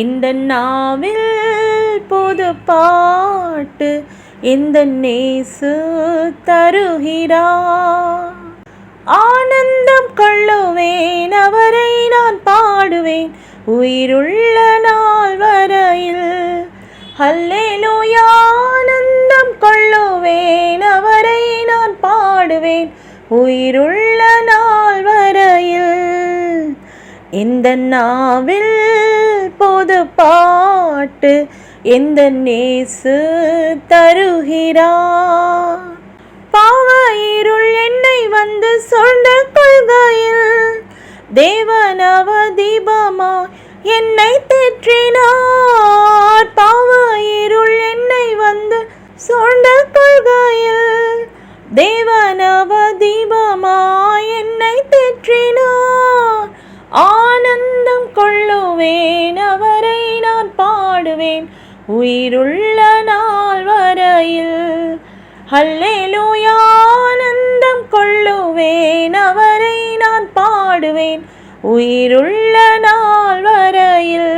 இந்த நாவில் புது பாட்டு இந்த நேசு தருகிறா. ஆனந்தம் கொள்ளுவேன் அவரை நான் பாடுவேன். உயிருள்ள நாள் வரையில் ஹல்லேலூயா ஆனந்தம் கொள்ளுவேன் அவரை நான் பாடுவேன். உயிருள்ள நாள் வரையில் இந்த நாவில் பொது பாட்டு எந்த நேசு தருகிறார் பாவ இருள் என்னை வந்து சொந்த கொள்கையில் தேவனவ தீபமா என்னை தேற்றினார்? பாவ இருள் என்னை வந்து சொந்த கொள்கையில் தேவனவ தீபமா என்னை தேற்றினார்? ஆனந்தம் கொள்ளுவேன் அவரை நான் பாடுவேன். உயிருள்ள நாள் வரையில் ஹல்லேலூயா ஆனந்தம் கொள்ளுவேன். அவரை நான் பாடுவேன். உயிருள்ள நாள் வரையில்